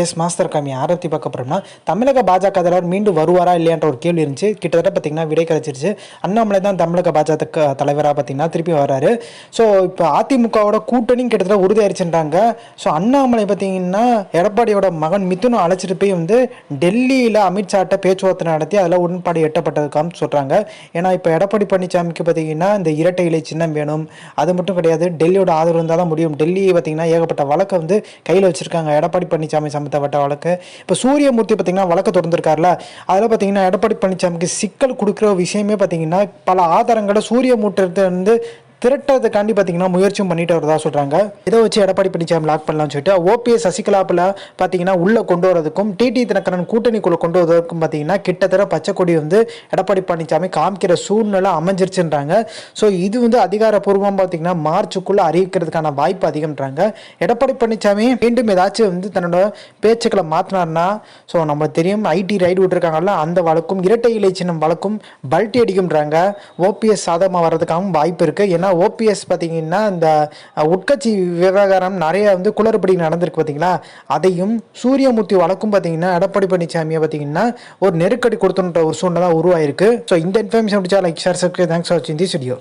Yes master காமி ஆரத்தி பார்க்க போகிறோம்னா தமிழக பாஜக தலைவர் மீண்டும் வருவாரா இல்லையான்ற ஒரு கேள்வி இருந்துச்சு. கிட்டத்தட்ட பார்த்தீங்கன்னா விடை கிடைச்சிருச்சு. அண்ணாமலை தான் தமிழக பாஜக தலைவராக பார்த்தீங்கன்னா திருப்பி வராரு. ஸோ இப்போ அதிமுகவோட கூட்டணியும் கிட்டத்தட்ட உறுதியாயிருச்சுன்றாங்க. ஸோ அண்ணாமலை பார்த்தீங்கன்னா எடப்பாடியோட மகன் மிதுனும் அழைச்சிட்டு போய் வந்து டெல்லியில் அமித்ஷாட்ட பேச்சுவார்த்தை நடத்தி அதில் உடன்பாடு எட்டப்பட்டதுக்காக சொல்கிறாங்க ஏன்னா இப்போ எடப்பாடி பழனிசாமிக்கு பார்த்தீங்கன்னா இந்த இரட்டை இலை சின்னம் வேணும். அது மட்டும் கிடையாது டெல்லியோட ஆதரவு இருந்தால் தான் முடியும். டெல்லி பார்த்தீங்கன்னா ஏகப்பட்ட வழக்கை வந்து கையில் வச்சுருக்காங்க. எடப்பாடி பழனிசாமி சம்பந்தப்பட்ட வழக்கு. இப்போ சூரியமூர்த்தி பார்த்தீங்கன்னா வழக்கு தொடர்ந்துருக்காருல அதில் பார்த்தீங்கன்னா எடப்பாடி பழனிசாமிக்கு சிக்கல் கொடுக்குற விஷயமே பார்த்தீங்கன்னா பல ஆதாரங்களை சூரியமூர்த்தி திரட்டுறதுக்காண்டி பார்த்தீங்கன்னா முயற்சியும் பண்ணிட்டு வரதா சொல்கிறாங்க இதை வச்சு எடப்பாடி பழனிசாமி லாக் பண்ணலாம்னு சொல்லிட்டு ஓபிஎஸ் சசிகலாப்பில் பார்த்தீங்கன்னா உள்ளே கொண்டு வரதுக்கும் டிடி தினகரன் கூட்டணிக்குள்ளே கொண்டு வரதுக்கும் பார்த்தீங்கன்னா கிட்டத்தட்ட பச்சை கொடி வந்து எடப்பாடி பழனிசாமி காமிக்கிற சூழ்நிலை அமைஞ்சிருச்சுன்றாங்க. ஸோ இது வந்து அதிகாரப்பூர்வமாக பார்த்தீங்கன்னா மார்ச்சுக்குள்ளே அறிவிக்கிறதுக்கான வாய்ப்பு அதிகம்ன்றாங்க. எடப்பாடி பழனிசாமி மீண்டும் ஏதாச்சும் வந்து தன்னோட பேச்சுக்களை மாற்றினார்னா ஸோ நம்ம தெரியும் ஐடி ரைடு விட்டுருக்காங்கல்ல அந்த வழக்கும் இரட்டை இலை சின்னம் வழக்கும் பல்ட்டி அடிக்கும்ன்றாங்க. ஓபிஎஸ் சாதகமாக வர்றதுக்காகவும் வாய்ப்பு இருக்குது ஏன்னா ஓபிஎஸ் பார்த்தீங்கன்னா இந்த உட்கட்சி விவகாரம் நிறைய வந்து குளறுபடி நடந்திருக்கு பார்த்தீங்களா? அதையும் சூரியமூர்த்தி வழக்கும் பார்த்தீங்கன்னா எடப்பாடி பழனிசாமியை பார்த்தீங்கன்னா ஒரு நெருக்கடி கொடுத்துன்ற ஒரு சூழ்நிலை தான் உருவாயிருக்கு. ஸோ இந்த இன்ஃபர்மேஷன் முடிச்சா like share subscribe thanks for வாட்சிங் தி வீடியோ